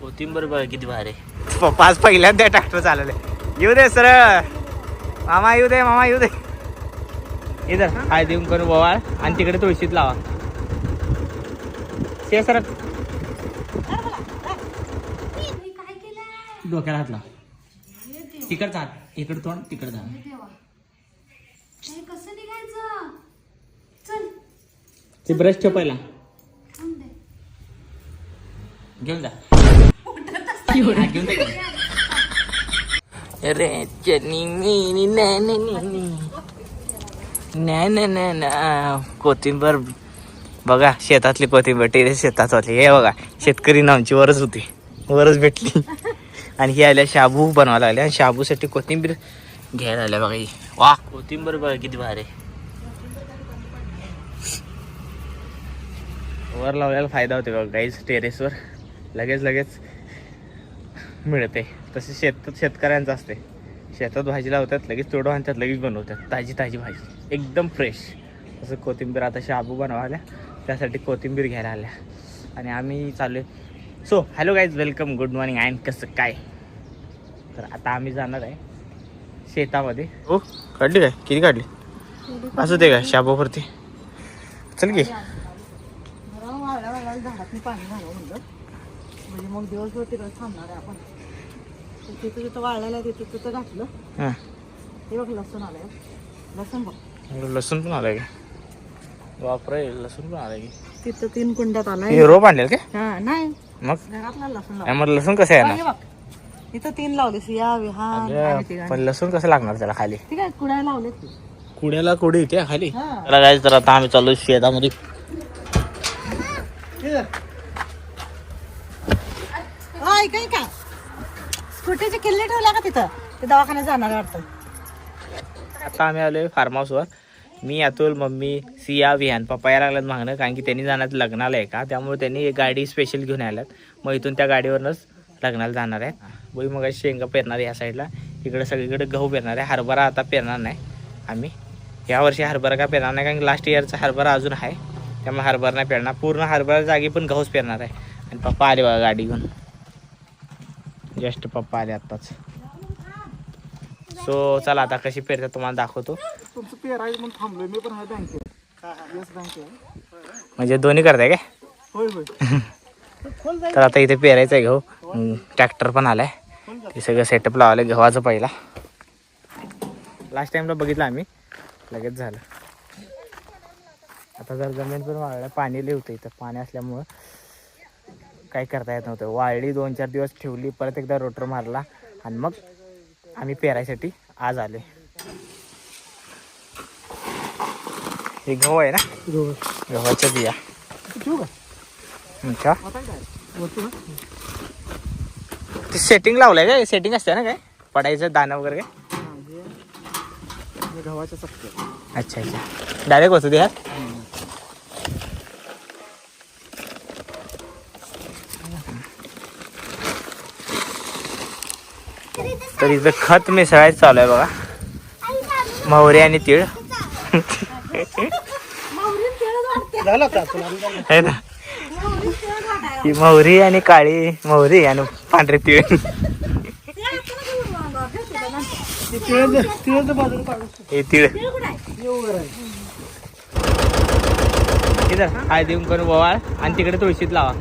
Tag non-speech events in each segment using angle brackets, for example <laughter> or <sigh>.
कोथिंबर बघ किती भारी पाच पहिल्यांदा ट्रॅक्टर चालवले येऊ दे सर मामा येऊ दे मामा येऊ दे. इधर हाय देऊन करून बोवाळ. आणि तिकडे तुळशीत लावा. ते सर डोक्याला हात लाव. तिकडचा हात इकडे तोंड तिकडे जा कसं निघायचं? चल. ते ब्रश ठेव पहिला. घेऊन जा. घेऊन जा. अरे चनी मेनी ना ना ना कोथिंबर बघा शेतातली कोथिंबर टेरेस शेतात होती हे बघा शेतकरी नामची वरच होती. वरच भेटली. आणि ही आल्या शाबू बनवायला आल्या. आणि शाबूसाठी कोथिंबीर घ्यायला आल्या बघा ही. वा कोथिंबर बघ किती भारी वर लावल्याला फायदा होते बघा गाईज टेरेसवर लगेच लगेच मिळते. तसे शेत शेतकऱ्यांचं असते. शेतात भाजी लावतात लगेच तोडून आणतात लगेच बनवतात. ताजी ताजी भाजी. एकदम फ्रेश असं कोथिंबीर आता शाबू बनवाल्या त्यासाठी कोथिंबीर घ्यायला आल्या. आणि आम्ही चालू आहे. So hello guys welcome good morning and कसं काय? तर आता आम्ही जाणार आहे शेतामध्ये. हो काढली काय? किती काढली? असं दे काय शाबूवरती. चल की. म्हणजे मग दिवसभर तिकडे थांबणार आहे आपण. तर तिथं तिथं वाळलेलं आहे तिथं तिथं घातलं. हां. हे बघ लसूण आलंय. लसूण बघ. लसूण पण आलाय का? बापरे लसूण पण आलाय की. तिथं तीन कुंड्यात आलाय. हे रोप आणलेलं हा नाही. मग? घरातला लसूण नाही, लावला मग लसूण कसं हे बघ. इथं तीन लावले सिया विहान आणि ना तिघांनी. पण लसूण कसं लागणार त्याला खाली? ठीक आहे कुड्या लावले कुड्याला कुडी येते खाली. हा. त्याला तर आता आम्ही चालू शेतामध्ये. ऐक का स्कूटीचे किल्ले ठेवल्या का तिथं? ते दवाखान्यात जाणार आहे वाटतं. आता आम्ही आलोय फार्म हाऊसवर मी अतुल मम्मी सिया विहान पप्पा यायला लागल्यात मागणं कारण की त्यांनी जाणार लग्नाला आहे का? त्यामुळे त्यांनी एक गाडी स्पेशल घेऊन आल्यात. मग इथून त्या गाडीवरनच लग्नाला जाणार आहे. बोई मग शेंगा पेरणार आहे या साईडला इकडे सगळीकडे गहू पेरणार आहे. हरभरा आता पेरणार नाही आम्ही. यावर्षी हरभरा का पेरणार नाही कारण की लास्ट इयरचा हरभरा अजून आहे. त्यामुळे हरभरा नाही पेरणार. पूर्ण हरभरा जागी पण गहूच पेरणार आहे. आणि पप्पा आले बघा गाडी घेऊन. जस्ट पप्पा आले आत्ताच. सो चला आता कशी पेरतात तुम्हाला दाखवतो. तुमचं पेरायचं म्हणून थांबलोय. मी पण आहे बँकेत. येस बँक आहे. म्हणजे दोन्ही करताय काय? होय होय. <laughs> तर आता इथे पेरायचं आहे गहू ट्रॅक्टर पण आलाय. ते सगळं सेटअप लावलं गव्हाचं पहिला. लास्ट टाइमला बघितलं आम्ही. लगेच झालं. आता जर जमीन पण वाळलं पाणी लई होतं इथं. पाणी असल्यामुळं. काही करता येत नव्हतं. वाळली दोन चार दिवस ठेवली परत एकदा रोटर मारला आणि मग आम्ही पेरायसाठी आज आलोय. हे गहू आहे ना? गव्हाच्या बिया. अच्छा. ते सेटिंग लावलंय काय? सेटिंग असते ना काय? पडायचं दाणं वगैरे काय? गव्हाच्या अच्छा अच्छा. डायरेक्ट होतं ते ह्यात तर इथं खत मिसळायचं चालू आहे बघा. मोहरी आणि तीळ. है ना. ही मोहरी आणि काळी मोहरी आणि पांढरे तीळ. हे तीळ. देऊन करून बोवाळ आणि तिकडे तुळशीत लावा.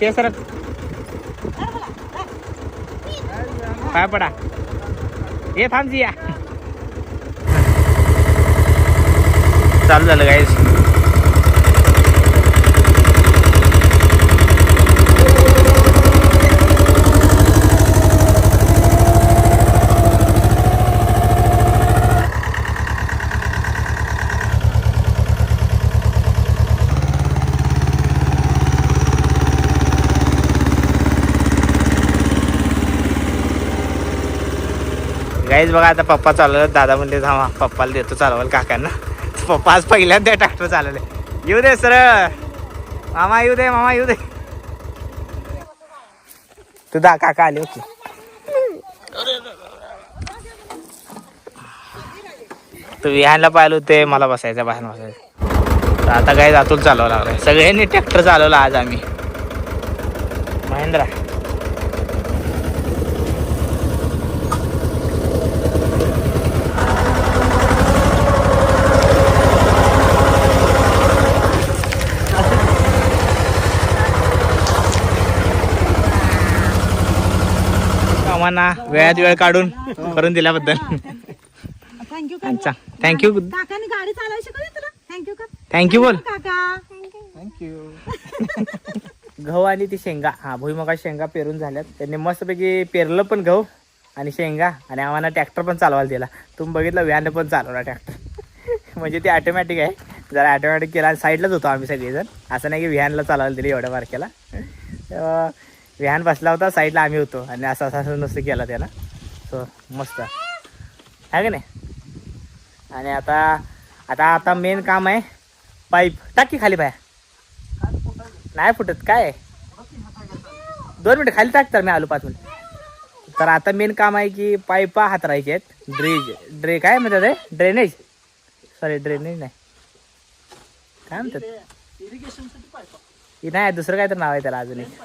ते सर पडा. ये थांबजी या चालू झालं गाईस गाईज बघा आता पप्पा चालवलं दादा म्हणले थांबा पप्पाला देतो चालवायला काकांना. पप्पा आज पहिल्यांदा ट्रॅक्टर चालवले. येऊ दे सर मामा येऊ दे मामा येऊ दे. तू दा काका आले ओके तू विहानला पाहिलं होते मला बसायचं बाहेर बसायचं. आता काय जातून चालवावं लागलाय. सगळ्यांनी ट्रॅक्टर चालवला आज आम्ही. महेंद्रा. आम्हाला वेळात वेळ काढून करून दिल्याबद्दल. थँक्यू अच्छा. थँक्यू काकाने गाडी चालवायची शिकवली तुला? थँक्यू का थँक्यू बोल. काका <laughs> गहू आणि ती शेंगा. हा भुईमुगा शेंगा पेरून झाल्यात. त्यांनी मस्तपैकी पेरलं पण गहू आणि शेंगा आणि आम्हाला ट्रॅक्टर पण चालवायला दिला. तुम्ही बघितलं व्हॅन पण चालवला ट्रॅक्टर. <laughs> म्हणजे ते ऑटोमॅटिक आहे. जरा ऑटोमॅटिक केला आणि साईडलाच होतो आम्ही सगळेजण. असं नाही की व्हॅनला चालवायला दिली एवढ्या बारक्याला. <laughs> तेव्हा व्हॅन बसला होता साईडला आम्ही होतो. आणि असं असं असं नुसतं केला त्याला. सो मस्त. आहे का नाही? आणि आता आता आता मेन काम आहे पाईप टाकी खाली बाया नाही फुटत. काय? दोन मिनिटं खाली टाक तर मी आलो पाच मिनिट. तर आता मेन काम आहे की पाईपा हातरायचे आहेत. ड्रेज ड्रे काय म्हणतात ड्रेनेज सॉरी ड्रेनेज नाही. काय म्हणतात? नाही दुसरं काय तर नाव आहे त्याला अजून एक.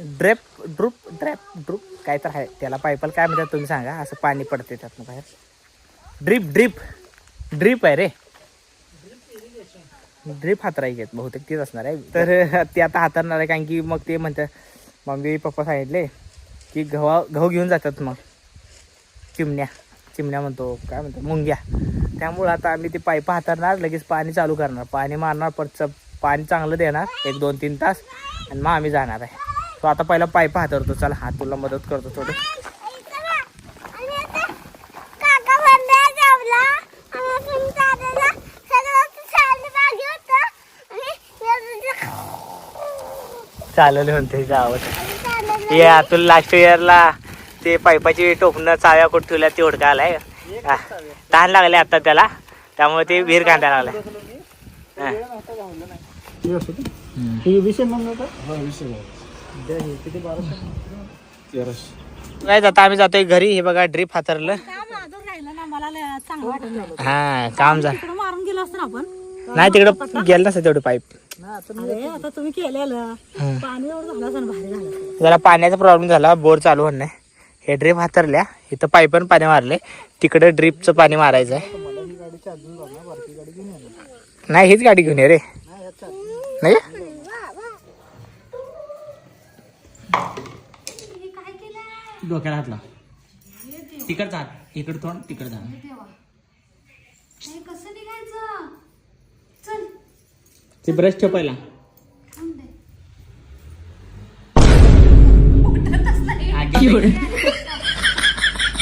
ड्रेप ड्रुप ड्रॅप ड्रुप काय तर आहे. त्याला पाईपाला काय म्हणतात तुम्ही सांगा. असं पाणी पडते त्यातनं बाहेर. Drip drip. ड्रीप आहे रे. ड्रीप हातरायची आहेत बहुतेक तेच असणार आहे. तर ते आता हातरणार आहे. कारण की मग ते म्हणतात मम्मी पप्पा सांगितले की गव्हा गहू घेऊन जातात मग. चिमण्या. चिमण्या म्हणतो काय म्हणतो मुंग्या. त्यामुळं आता आम्ही ते पाईप हातरणार लगेच पाणी चालू करणार. पाणी मारणार परत पाणी चांगलं देणार एक दोन तीन तास आणि मग आम्ही जाणार आहे. तो आता पहिला पाईप हाताळतो चला हा तुला मदत करतो थोडी. काका बंदा जेवला आणि आपण दादाला सर्व चालू मागे होता आणि चालवले म्हणते गावात ये अतुल लास्ट इयरला ते पाईपाची टोपणं चाव्या कुठं ठेवल्या ते हुडका आलाय. तहान लागले आता त्याला. त्यामुळे ते विहीर कांदा लागलाय. हा. काय आता आम्ही जातोय घरी. हे बघा ड्रीप हातरलं. नाही. हा काम झालं मारून गेलो असतो ना आपण. नाही तिकडं गेलं नसतं तेवढं पाईप. अरे आता तुम्ही केलेलं. पाणी एवढं झालं असं भारी झालं असतं. जरा पाण्याचा प्रॉब्लेम झाला. बोर चालू होत नाही. हे ड्रीप हातरल्या. इथं पाईपन पाणी मारले तिकडे ड्रीपचं पाणी मारायचं आहे नाही हीच गाडी घेऊन ये रे. नाही डोक्याला हातला तिकडचा हात इकडं तोंड तिकडं जा. देवा. कसं निघायचं? चल. ते ब्रश ठेव पहिला. आगी.